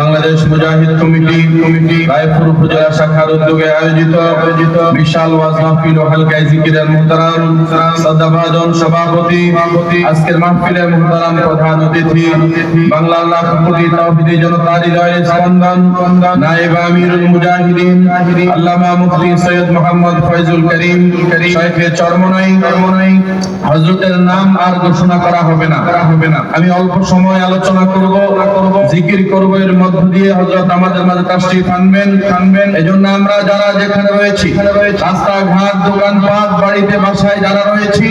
বাংলাদেশ মুজাহিদ committee committee Raipur উপজেলা শাখার উদ্যোগে আয়োজিত আয়োজিত বিশাল ওয়াজ মাহফিল ও হালকায় জিকিরের মুহতারাম সদাভাজন সভাপতি, আজকের মাহফিলের মুহতারাম প্রধান অতিথি, বাংলার লাখ কোটি জনতা হৃদয়ের স্পন্দন নায়েব আমিরুল মুজাহিদিন, আল্লামা মুফতি সৈয়দ মোহাম্মদ ফয়জুল করিম, শাইখে চরমনাই চরমনাই হযরতের নাম আর ঘোষণা করা হবে না। করা হবে না আমি অল্প সময় আলোচনা করব করব, জিকির করব এর মধ্য দিয়ে আমাদের মাঝে তাশরীফ আনবেন আনবেন এজন্য আমরা যারা যেখানে রয়েছি, রাস্তাঘাট বাড়িতে, বাসায় যারা রয়েছি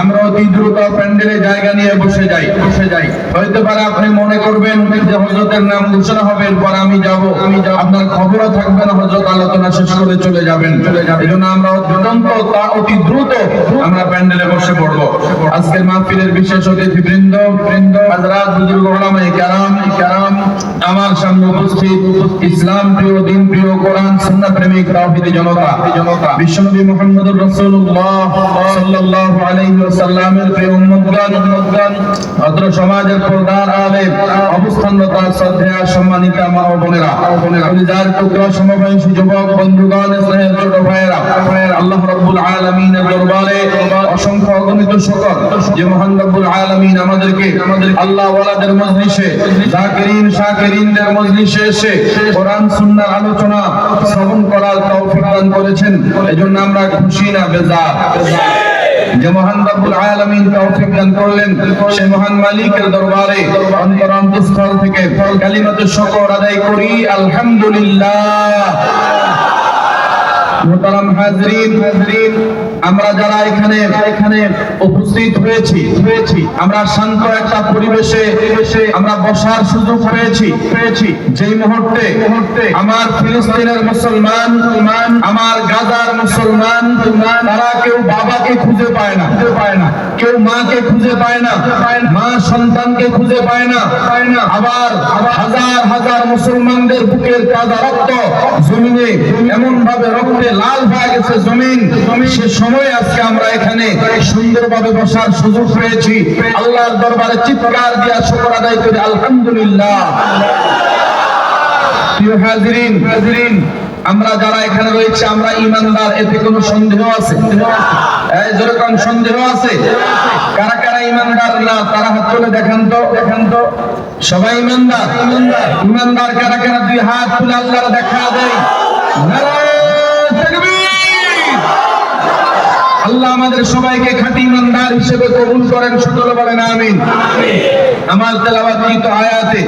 আমরা অতি দ্রুত প্যান্ডেলে জায়গা নিয়ে বসে যাই বসে যাই। হয়তো পারে আপনি মনে করবেন যে হযরতের নাম ঘোষণা হবে, এরপর আমি যাব। আমি যাব আপনার খবরও থাকবে না, হযরত আলোচনা শেষ করে চলে যাবেন চলে যাবেন। এজন্য আমরা অত্যন্ত তা অতি দ্রুত আমরা প্যান্ডেলে বসে পড়ব। আজকের মাহফিলের বিশেষ অতিথি বৃন্দ বৃন্দ, হযরত বুজুর্গ ওলামায়ে কেরাম কেরাম আমার সামনে উপস্থিত ইসলাম প্রিয়, দিন প্রিয়, কোরআন সুন্নাহ প্রেমিক, তাওহীদি জনতা জনতা, বিশ্বনবী মুহাম্মদুর রাসূলুল্লাহ সাল্লাল্লাহু আলাইহি ওয়াসাল্লামের প্রিয় উম্মতগণ উম্মতগণ, ভদ্র সমাজের পর্দার আলেম, অবস্থানরত শ্রদ্ধেয়, সম্মানিতা মা ও বোনেরা বোনেরা যার টুকরা সমবয়সী যুবক, বন্ধুগণ, স্নেহের ছোট ভাইয়েরা, আল্লাহ রাব্বুল আলামিনের দরবারে অসংখ্য অগণিত শুকর যে মহান রব্বুল আলামিন আমাদেরকে আল্লাহ ওয়ালাদের মজলিসে, জাকিরিন, শাকিরিনদের মজলিসে এসে কোরআন সুন্নাহর আলোচনা শ্রবণ করার তৌফিক দান করেছেন। এজন্য আমরা খুশি না, বেজার। যে মহান রব্বুল আলামিন তৌফিক দান করলেন, সে মহান মালিকের দরবারে অন্তর অন্তঃস্থল থেকে কালিমাতে শুকর আদায় করি। আলহামদুলিল্লাহ। আমরা মুসলমান তারা কেউ বাবাকে খুঁজে পায় না, খুঁজে পায় না। কেউ মাকে খুঁজে পায় না, মা সন্তানকে খুঁজে পায় না পায় না। আবার হাজার হাজার মুসলমানদের বুকের কাদা রক্ত জমিনে এমন ভাবে রক্তে লাল হয়ে গেছে জমিন। সে সময় আজকে আমরা এখানে সুন্দরভাবে বসার সুযোগ পেয়েছি। আল্লাহর দরবারে চিৎকার দিয়া শুকর আদায় করি, আলহামদুলিল্লাহ। আমরা যারা এখানে রয়েছে, আমরা ইমানদার, এতে কোনো সন্দেহ আছে? যেরকম সন্দেহ আছে? কারা কারা ইমানদার না তারা হাত তুলে দেখান তো। দেখান তো সবাই ইমানদার? ইমানদার কারা কারা দুই হাত তুলে আল্লাহর দেখা দেয়? আমাদের সবাইকে খাঁটি ইমানদার হিসেবে কবুল করেন সকলে বলেন আমিন। আমার তেলাওয়াতকৃত আয়াতে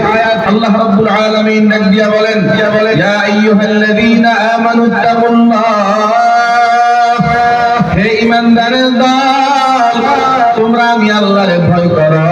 আল্লাহ রাব্বুল আলামিন ডাক দিয়া বলেন ইয়া আইয়ুহাল্লাযীনা আমানু তাকুল্লাহ হে ইমানদারের দল তোমরা আমি আল্লাহরে ভয় করো।